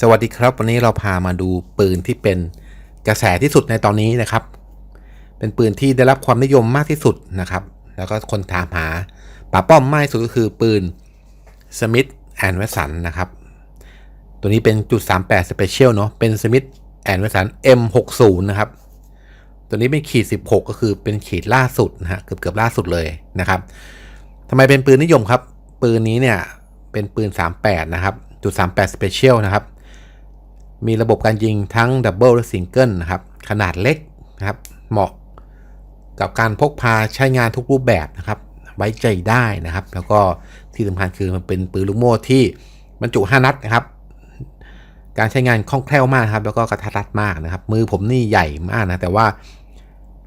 สวัสดีครับ วันนี้เราพามาดูปืนที่เป็นกระแสที่สุดในตอนนี้นะครับ เป็นปืนที่ได้รับความนิยมมากที่สุดนะครับ แล้วก็คนถามหาป่าป้อมมากที่สุดก็คือปืน Smith and Wesson นะครับ ตัวนี้เป็นจุด38 Special เนาะเป็น Smith and Wesson M60 นะครับ ตัวนี้เป็นขีด 16 ก็คือเป็นขีดล่าสุดนะฮะเกือบเกือบล่าสุดเลยนะครับทำไมเป็นปืนนิยมครับ ปืนนี้เนี่ยเป็นปืน 38 นะครับจุด38 Special นะครับ มีระบบการยิงทั้งดับเบิลและซิงเกิลนะครับ ขนาดเล็กนะครับ เหมาะกับการพกพาใช้งานทุกรูปแบบนะครับ ไว้ใจได้นะครับ แล้วก็ที่สำคัญคือมันเป็นปืนลูกโม่ที่บรรจุ 5 นัดนะครับ การใช้งานคล่องแคล่วมากครับ แล้วก็กระทัดรัดมากนะครับ มือผมนี่ใหญ่มากนะ แต่ว่า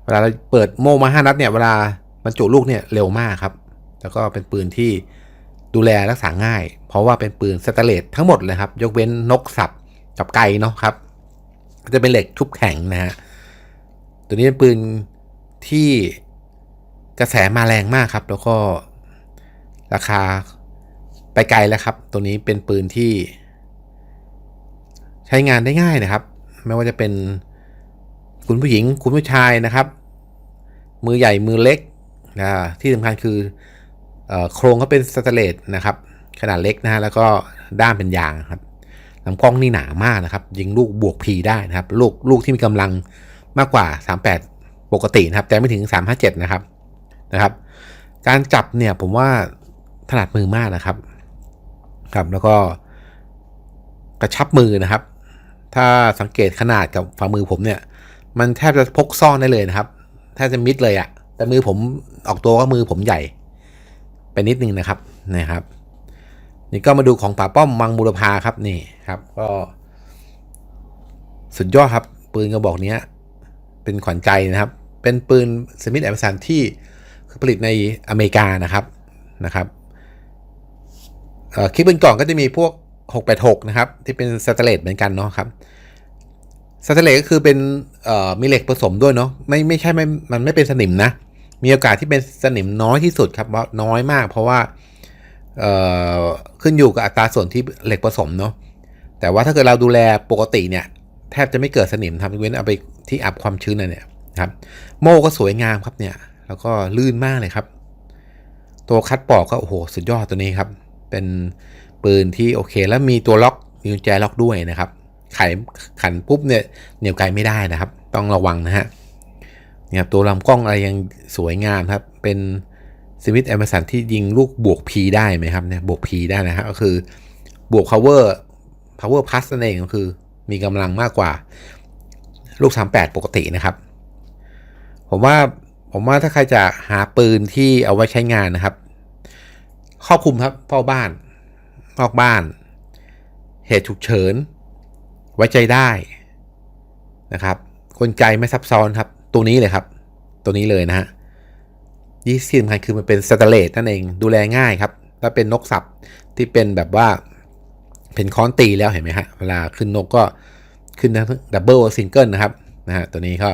เวลาเราเปิดโม่มา 5 นัดเนี่ยเวลาบรรจุลูกเนี่ยเร็วมากครับ แล้วก็เป็นปืนที่ดูแลรักษาง่าย เพราะว่าเป็นปืนสแตเลสทั้งหมดเลยครับ ยกเว้นนกสับ กับไกเนาะครับ จะเป็นเหล็กชุบแข็งนะฮะ ตัวนี้เป็นปืนที่กระแสมาแรงมากครับ แล้วก็ราคาไปไกลแล้วครับ ตัวนี้เป็นปืนที่ ใช้งานได้ง่ายนะครับ ไม่ว่าจะเป็นคุณผู้หญิงคุณผู้ชายนะครับ มือใหญ่มือเล็กนะที่สำคัญคือโครงก็เป็นสแตนเลสนะครับ ขนาดเล็กนะฮะแล้วก็ด้ามเป็นยางครับ ลำกล้องนี่หนามากนะครับ ยิงลูกบวกพีได้นะครับ ลูกลูกที่มีกำลังมากกว่า 38 ปกตินะครับ แต่ไม่ถึง 357 นะครับนะครับ การจับเนี่ยผมว่าถนัดมือมากนะครับครับแล้วก็กระชับมือนะครับ ถ้าสังเกตขนาดกับฝ่ามือผมเนี่ย มันแทบจะพกซ่อนได้เลยนะครับแทบจะมิดเลยอะแต่มือผมออกตัวว่ามือผมใหญ่ไปนิดนึงนะครับนะครับ นี่ก็มาดูของป่าป้อมมังบูรพาครับนี่ครับก็ สุดยอดครับ ปืนกระบอกนี้เป็นขวัญใจนะครับ เป็นปืนสมิธแอมสันที่ผลิตในอเมริกานะครับนะครับคลิปเป็นกล่อนก็จะมีพวก 686 นะครับ ที่เป็นสแตเลสเหมือนกันเนาะครับสแตเลสก็คือเป็นมีเหล็กผสมด้วยเนาะไม่ไม่ใช่ไม่มันไม่เป็นสนิมนะ มีโอกาสที่เป็นสนิมน้อยที่สุดครับว่าน้อยมาก เพราะว่า ขึ้นอยู่กับอัตราส่วนที่เหล็กผสมเนาะแต่ว่าถ้าเกิดเราดูแลปกติเนี่ย แทบจะไม่เกิดสนิมทำเว้นเอาไปที่อับความชื้นน่ะเนี่ยครับโม่ก็สวยงามครับเนี่ย แล้วก็ลื่นมากเลยครับ ตัวคัดปอกก็โอ้โหสุดยอดตัวนี้ครับ เป็นปืนที่โอเคแล้วมีตัวล็อกมีกุญแจล็อกด้วยนะครับไขขันปุ๊บเนี่ยเหนียวไกลไม่ได้นะครับ ต้องระวังนะฮะเนี่ยตัวลำกล้องอะไรยังสวยงามครับ เป็น สมิธแอมสันที่ยิงลูกบวก P ได้ไหมครับเนี่ยบวก P ได้นะครับก็คือบวก power power plus นั่นเองก็คือมีกำลังมากกว่าลูก 38 ปกตินะครับ ผมว่าผมว่าถ้าใครจะหาปืนที่เอาไว้ใช้งานนะครับครอบคลุมครับเฝ้าบ้าน นอกบ้าน เหตุฉุกเฉิน ไว้ใจได้นะครับ กลไกไม่ซับซ้อนครับ ตัวนี้เลยครับ ตัวนี้เลยนะฮะ ยี่สิบคัญคือมันเป็นสแตเลสนั่นเองดูแลง่ายครับแล้วเป็นนกสับที่เป็นแบบว่าเป็นค้อนตีแล้วเห็นไหมฮะเวลาขึ้นนกก็ขึ้นดับเบิลซิงเกิลนะครับนะฮะตัวนี้ก็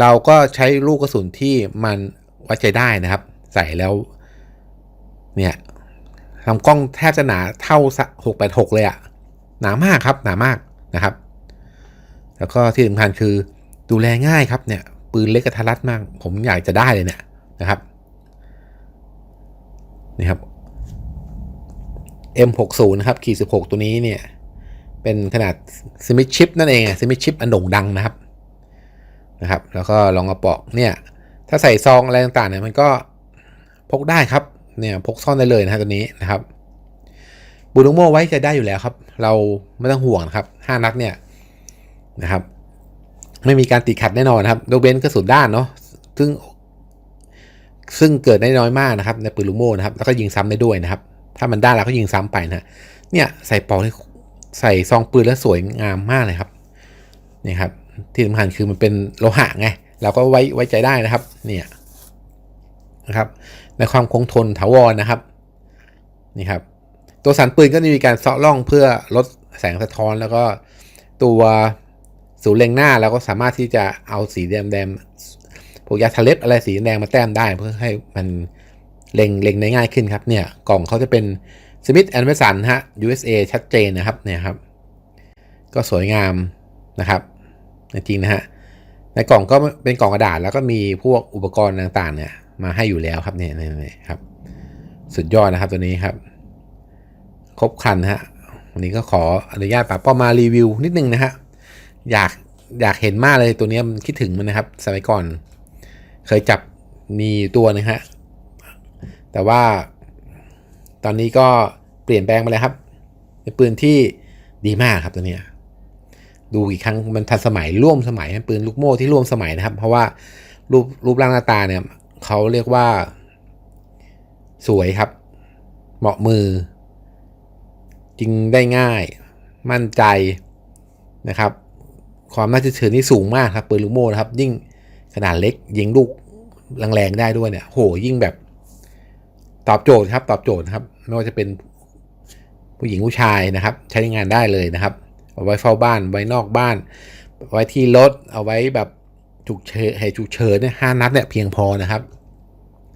เราก็ใช้ลูกกระสุนที่มันไว้ใจได้นะครับ ใส่แล้วเนี่ยลำกล้องแทบจะหนาเท่า 686 เลยอะหนามากครับหนามากนะครับ แล้วก็ที่สำคัญคือดูแลง่ายครับเนี่ยปืนเล็กกระทัดรัดมาก ผมอยากจะได้เลยเนี่ย นะครับนี่ครับ M60 นะครับขีด16 ตัวนี้เนี่ย เป็นขนาดสมิชิปนั่นเองสมิชิปอันโด่งดังนะครับนะครับ แล้วก็ลองกระปอกเนี่ย ถ้าใส่ซองอะไรต่างๆเนี่ยมันก็พกได้ครับเนี่ยพกซ่อนได้เลยนะฮะตัวนี้นะครับบูนุโมไว้ใจได้อยู่แล้วครับ เราไม่ต้องห่วงนะครับห้านัดเนี่ยนะครับ ไม่มีการติดขัดแน่นอนนครับยกเว้นกระสุนด้านเนาะซึ่ง ซึ่งเกิดได้น้อยมากนะครับในปืนลูกโม่นะครับแล้วก็ยิงซ้ำได้ด้วยนะครับ ถ้ามันได้แล้วก็ยิงซ้ำไปนะเนี่ยใส่ปอกใส่ซองปืนแล้วสวยงามมากเลยครับนี่ครับที่สำคัญคือมันเป็นโลหะไงเราก็ไว้ไว้ใจได้นะครับเนี่ยนะครับในความคงทนถาวรนะครับนี่ครับตัวสันปืนก็จะมีการเซาะล่องเพื่อลดแสงสะท้อนแล้วก็ตัวศูนย์เล็งหน้าเราก็สามารถที่จะเอาสีแดงแดง พวกยาทะเล็บอะไรสีแดงมาแต้มได้เพื่อให้มันเล็งเล็งได้ง่ายขึ้นครับเนี่ยกล่องเขาจะเป็น Smith Wesson ฮะ USA ชัดเจนนะครับเนี่ยครับ ก็สวยงามนะครับ จริงนะฮะในกล่องก็เป็นกล่องกระดาษแล้วก็มีพวกอุปกรณ์ต่างๆเนี่ยมาให้อยู่แล้วครับเนี่ยเนี่ยครับ สุดยอดนะครับตัวนี้ครับ ครบครันฮะวันนี้ก็ขออนุญาตป้าป้อมมารีวิวนิดนึงนะฮะอยากอยากเห็นมากเลยตัวนี้มันคิดถึงมันนะครับ สมัยก่อน เคยจับมีตัวนึงฮะ แต่ว่าตอนนี้ก็เปลี่ยนแปลงไปแล้วครับ เป็นปืนที่ดีมากครับตัวเนี้ยดูอีกครั้งมันทันสมัยร่วมสมัยเป็นปืนลูกโม่ที่ร่วมสมัยนะครับ เพราะว่ารูปรูปร่างหน้าตาเนี่ยเขาเรียกว่า สวยครับ เหมาะมือจริงได้ง่าย มั่นใจนะครับ ความน่าเชื่อถือนี่สูงมากครับปืนลูกโม่นะครับ ยิ่ง ขนาดเล็กยิงลูกแรงๆได้ด้วยเนี่ยโหยิ่งแบบ ตอบโจทย์ครับ ตอบโจทย์ครับไม่ว่าจะเป็นผู้หญิงผู้ชายนะครับ ใช้งานได้เลยนะครับ เอาไว้เฝ้าบ้านไว้นอกบ้าน ไว้ที่รถเอาไว้แบบฉุกเฉินเหตุฉุกเฉินเนี่ยห้านัดเนี่ยเพียงพอนะครับ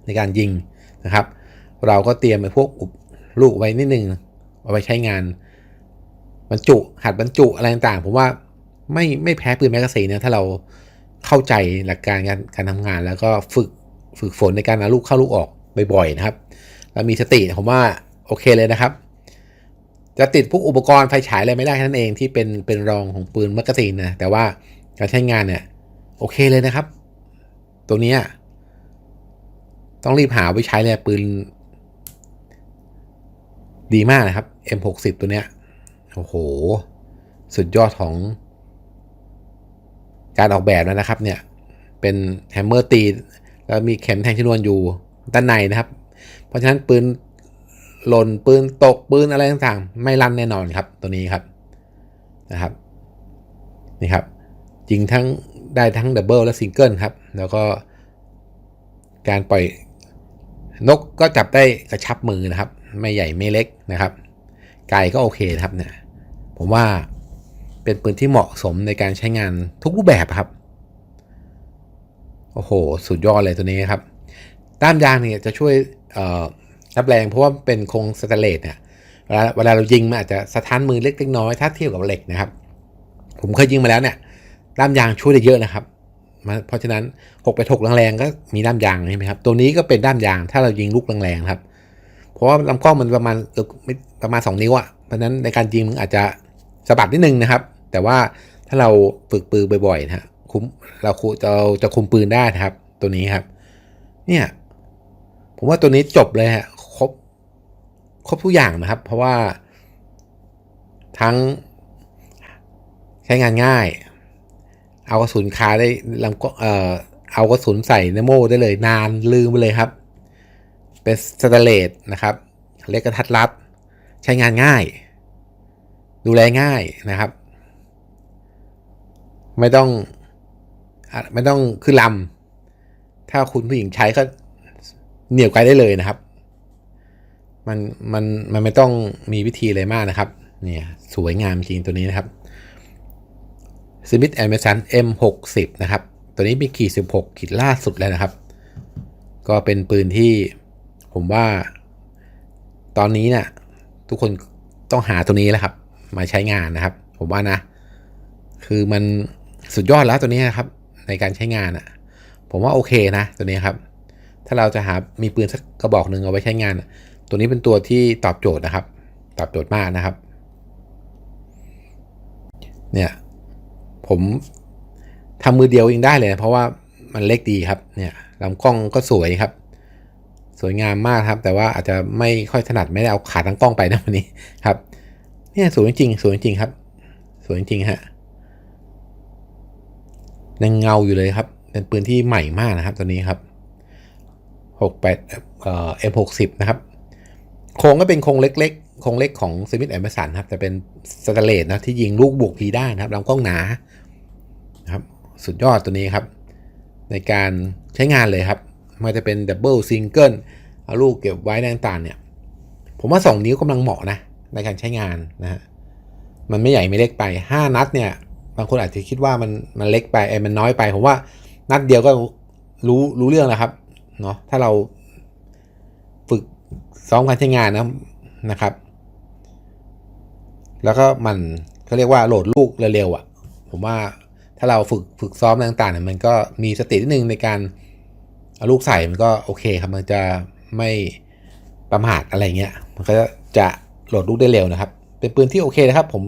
ในการยิงนะครับ เราก็เตรียมไปพวกลูกไว้นิดนึงเอาไว้ใช้งานบรรจุหัดบรรจุอะไรต่างๆผมว่าไม่ไม่แพ้ปืนแมกกาซีนนะถ้าเรา เข้าใจหลักการการการทำงาน แล้วก็ฝึกฝึกฝนในการเอาลูกเข้าลูกออกบ่อยๆนะครับ แล้วมีสติผมว่าโอเคเลยนะครับ จะติดพวกอุปกรณ์ไฟฉายอะไรไม่ได้แค่นั้นเองที่เป็นเป็นรองของปืนมกกาซีนนะแต่ว่าการใช้งานเนี่ยโอเคเลยนะครับ ตัวนี้ต้องรีบหาไว้ใช้เลยปืน ดีมากนะครับ M60 ตัวเนี้ยโอ้โห สุดยอดของ การออกแบบแล้วนะครับเนี่ยเป็นแฮมเมอร์ตีแล้วมีเข็มแทงชนวนอยู่ด้านในนะครับ เพราะฉะนั้นปืนหล่นปืนตกปืนอะไรต่างๆ ไม่ลั่นแน่นอนครับตัวนี้ครับนะครับนี่ครับยิงทั้งได้ทั้งดับเบิลและซิงเกิลครับ แล้วก็การปล่อยนกก็จับได้กระชับมือนะครับ ไม่ใหญ่ไม่เล็กนะครับ ไกลก็โอเคนะครับเนี่ยผมว่า เป็นปืนที่เหมาะสมในการใช้งานทุกรูปแบบครับ โอ้โห สุดยอดเลยตัวนี้ครับ ด้ามยางเนี่ยจะช่วยรับแรงเพราะว่าเป็นโครงสแตนเลสเนี่ยเวลาเวลาเรายิงมันอาจจะสะท้านมือเล็กน้อยถ้าเทียบกับเหล็กนะครับ ผมเคยยิงมาแล้วเนี่ยด้ามยางช่วยได้เยอะนะครับเพราะฉะนั้นหกไปถกแรงๆก็มีด้ามยางใช่ไหมครับ ตัวนี้ก็เป็นด้ามยางถ้าเรายิงลูกแรงๆครับ เพราะว่าลำกล้องมันประมาณประมาณ 2 นิ้วอะ่ะเพราะฉะนั้นในการยิงมันอาจจะ สะบัดนิดนึงนะครับ แต่ว่าถ้าเราฝึกปืนบ่อยๆนะฮะคุ้มเราจะจะคุมปืนได้นะครับ ตัวนี้ครับ เนี่ยผมว่าตัวนี้จบเลยฮะครบครบทุกอย่างนะครับ เพราะว่าทั้งใช้งานง่าย เอากระสุนคาได้ลำก็เอ่อเอากระสุนใส่ในโม่ได้เลยนานลืมไปเลยครับ เป็นสแตเลสนะครับ เล็กกระทัดรัด ใช้งานง่าย ดูแลง่ายนะครับ ไม่ต้องไม่ต้องขึ้นลำถ้าคุณผู้หญิงใช้ก็เหนี่ยวไกลได้เลยนะครับ มันมันมันไม่ต้องมีวิธีอะไรมากนะครับ เนี่ยสวยงามจริงตัวนี้นะครับ Smith Emerson M60 นะครับ ตัวนี้มีขีด 16 ขีดล่าสุดแล้วนะครับ ก็เป็นปืนที่ผมว่า ตอนนี้เนะี่ยทุกคนต้องหาตัวนี้แหละครับ มาใช้งานนะครับ ผมว่านะ คือมันสุดยอดแล้วตัวนี้นะครับ ในการใช้งานอะ่ะ ผมว่าโอเคนะตัวนี้ครับ ถ้าเราจะหามีปืนสักกระบอกหนึ่งเอาไว้ใช้งาน ตัวนี้เป็นตัวที่ตอบโจทย์นะครับ ตอบโจทย์มากนะครับ เนี่ยผมทำมือเดียวเองได้เลย เพราะว่ามันเล็กดีครับ เนี่ยลำกล้องก็สวยครับ สวยงามมากครับ แต่ว่าอาจจะไม่ค่อยถนัดไม่ได้เอาขาตั้งกล้องไปนะวันนี้ครับ เนี่ยสวยจริงสวยจริงครับ สวยจริงฮะยังเงาอยู่เลยครับ เป็นปืนที่ใหม่มากนะครับ ตัวนี้ครับหกแปดเอ่อ M60 นะครับ โครงก็เป็นโครงเล็กๆ โครงเล็กของซมิธแอมเบสันครับ แต่เป็นสแตเลสนะที่ยิงลูกบวกพีได้นะครับลำกล้องหนานะครับ สุดยอดตัวนี้ครับ ในการใช้งานเลยครับมันจะเป็นดับเบิลซิงเกิลเอาลูกเก็บไว้ต่างๆเนี่ย ผมว่า 2 นิ้วกำลังเหมาะนะ ในการใช้งานนะฮะมันไม่ใหญ่ไม่เล็กไป 5 นัดเนี่ยบางคนอาจจะคิดว่ามันมันเล็กไปไอ้มันน้อยไปผมว่านัดเดียวก็รู้รู้เรื่องแล้วครับเนาะถ้าเราฝึกซ้อมการใช้งานนะนะครับ แล้วก็มันเขาเรียกว่าโหลดลูกเร็วๆอะ ผมว่าถ้าเราฝึกฝึกซ้อมต่างๆเนี่ยมันก็มีสตินิดนึงในการเอาลูกใส่มันก็โอเคครับมันจะไม่ประมาทอะไรเงี้ยมันก็จะ โหลดลูกได้เร็วนะครับ เป็นปืนที่โอเคนะครับ ผม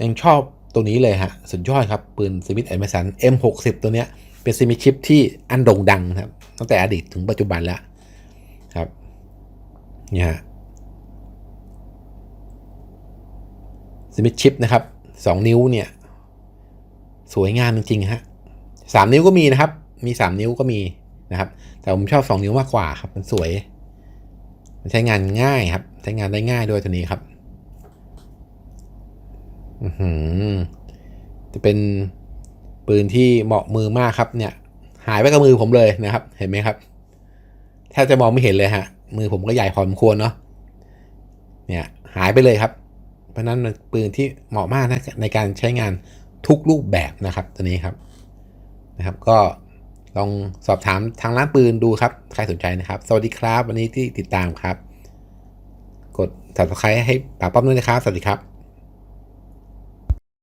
ยังชอบตัวนี้เลยฮะสุดยอดครับ ปืนสมิธแอนด์แมสัน M60 ตัวเนี้ยเป็นซิมิชิปที่อันโด่งดังครับ ตั้งแต่อดีตถึงปัจจุบันแล้วครับเนี่ยฮะซิมิชิปนะครับสองนิ้วเนี่ย สวยงามจริงๆฮะสามนิ้วก็มีนะครับ มีสามนิ้วก็มีนะครับ แต่ผมชอบสองนิ้วมากกว่าครับ มันสวย ใช้งานง่ายครับ ใช้งานได้ง่ายด้วยตัวนี้ครับอืจะเป็นปืนที่เหมาะมือมากครับ เนี่ย หายไปกับมือผมเลยนะครับ เห็นไหมครับแทบจะมองไม่เห็นเลยฮะ มือผมก็ใหญ่พอสมควรเนาะเนี่ยหายไปเลยครับ เพราะฉะนั้นมันปืนที่เหมาะมากนะในการใช้งานทุกรูปแบบนะครับ ตัวนี้ครับนะครับ ก็ ลองสอบถามทางร้านปืนดูครับใครสนใจนะครับ สวัสดีครับ วันนี้ที่ติดตามครับ กด subscribe ให้ป๋าป้อมด้วยนะครับ สวัสดีครับ